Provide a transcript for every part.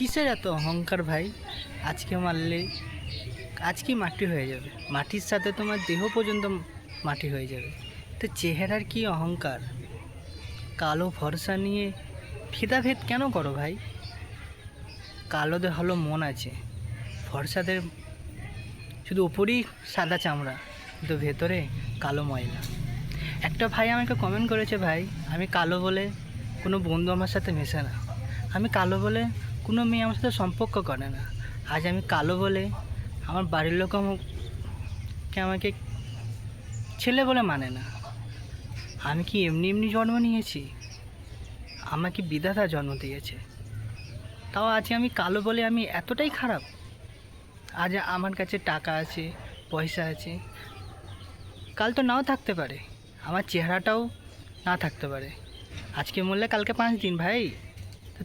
কিসের এত অহংকার ভাই? আজকে মারলে আজকে মাটি হয়ে যাবে। মাটির সাথে তোমার দেহ পর্যন্ত মাটি হয়ে যাবে। তো চেহারার কি অহংকার? কালো ভরসা নিয়ে ভেদাভেদ কেন করো ভাই? কালোদের হলো মন আছে। ফর্সাদের শুধু উপরেই সাদা চামড়া, কিন্তু ভেতরে কালো ময়লা। একটা ভাই আমাকে কমেন্ট করেছে ভাই, আমি কালো বলে কোনো বন্ধু আমার সাথে মেশে না। আমি কালো বলে কোনো মেয়ে আমার সাথে সম্পর্ক করে না। আজ আমি কালো বলে আমার বাড়ির লোক আমাকে আমাকে ছেলে বলে মানে না। আমি কি এমনি এমনি জন্ম নিয়েছি? আমাকে বিধাতা জন্ম দিয়েছে? তাও আজ আমি কালো বলে আমি এতটাই খারাপ। আজ আমার কাছে টাকা আছে, পয়সা আছে। কাল তো নাও থাকতে পারে। আমার চেহারাটাও না থাকতে পারে। আজকে মরলে কালকে পাঁচ দিন ভাই।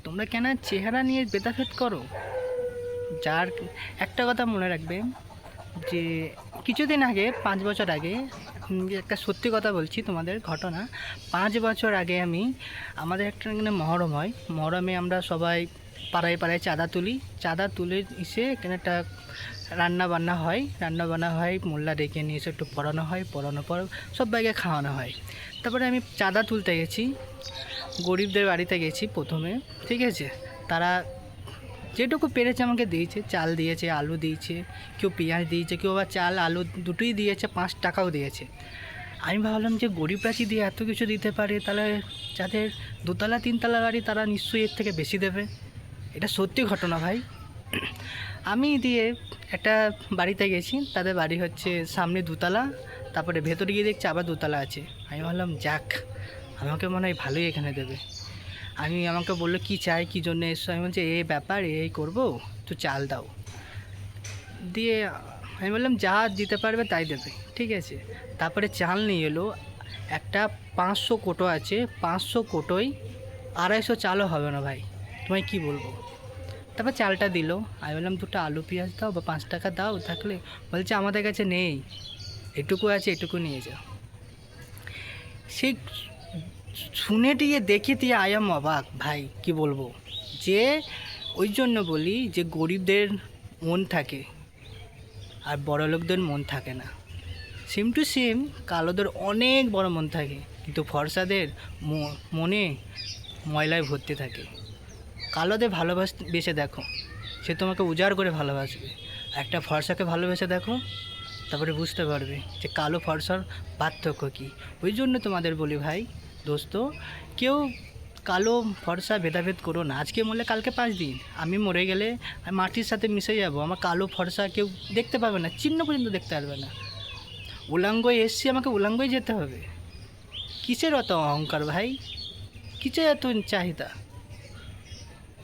তোমরা কেন চেহারা নিয়ে বেতাফেদ করো? যার একটা কথা মনে রাখবে যে, কিছুদিন আগে, পাঁচ বছর আগে একটা সত্যি কথা বলছি তোমাদের, ঘটনা। পাঁচ বছর আগে আমি, আমাদের একটা এখানে মহরম হয়। মহরমে আমরা সবাই পাড়ায় পাড়ায় চাঁদা তুলি। চাঁদা তুলে এসে এখানে একটা রান্না বান্না হয়। রান্না বান্না হয়, মোল্লা ডেকে নিয়ে এসে একটু পড়ানো হয়। পড়ানোর পর সবাইকে খাওয়ানো হয়। তারপরে আমি চাঁদা তুলতে গেছি। গরিবদের বাড়িতে গেছি প্রথমে, ঠিক আছে? তারা যেটুকু পেরেছে আমাকে দিয়েছে, চাল দিয়েছে, আলু দিয়েছে, কেউ পেঁয়াজ দিয়েছে, কেউ আবার চাল, আলু দুটোই দিয়েছে, পাঁচ টাকাও দিয়েছে। আমি ভাবলাম যে গরিবরা যদি এত কিছু দিতে পারে, তাহলে যাদের দোতলা, তিনতলা গাড়ি তারা নিশ্চয়ই এর থেকে বেশি দেবে। এটা সত্যি ঘটনা ভাই। আমি দিয়ে একটা বাড়িতে গেছি, তাদের বাড়ি হচ্ছে সামনে দুতলা, তারপরে ভেতরে গিয়ে দেখছি আবার দুতলা আছে। আমি ভাবলাম, যাক আমাকে মনে হয় ভালোই এখানে দেবে। আমি আমাকে বলল, কি চাই? কী জন্য এসো আমি বলছি, এই ব্যাপার, এই করব, তো চাল দাও। দিয়ে আমি বললাম, যা দিতে পারবে তাই দেবে। ঠিক আছে। তারপরে চাল নিয়ে এলো। একটা পাঁচশো কোটো আছে, পাঁচশো কোটোই আড়াইশো চালও হবে না ভাই। তোমায় কি বলব? তারপর চালটা দিল। আমি বললাম, দুটো আলু পেঁয়াজ দাও বা পাঁচ টাকা দাও, থাকলে। বলছে, আমাদের কাছে নেই। এটুকু আছে, এটুকু নিয়ে যাও। সেই শুনে দিয়ে দেখে দিয়ে আয়াম অবাক, ভাই, কি বলব? যে ওই জন্য বলি যে গরিবদের মন থাকে আর বড়লোকদের মন থাকে না। সেম টু সেম কালোদের অনেক বড় মন থাকে, কিন্তু ফর্সাদের মনে ময়লায় ভর্তি থাকে। কালোদের ভালোবাস বেসে দেখো, সে তোমাকে উজাড় করে ভালোবাসবে। একটা ফর্সাকে ভালোবেসে দেখো, তারপরে বুঝতে পারবে যে কালো ফর্সার পার্থক্য কী। ওই জন্য তোমাদের বলি ভাই দোস্ত, কেউ কালো ফর্সা ভেদাভেদ করো না। আজকে মরলে কালকে পাঁচ দিন। আমি মরে গেলে মাটির সাথে মিশে যাব। আমার কালো ফর্সা কেউ দেখতে পাবে না, চিহ্ন পর্যন্ত দেখতে পারবে না। উলাঙ্গয় এসছি, আমাকে উলাঙ্গই যেতে হবে। কিসের অত অহংকার ভাই? কিসের এত চাহিদা?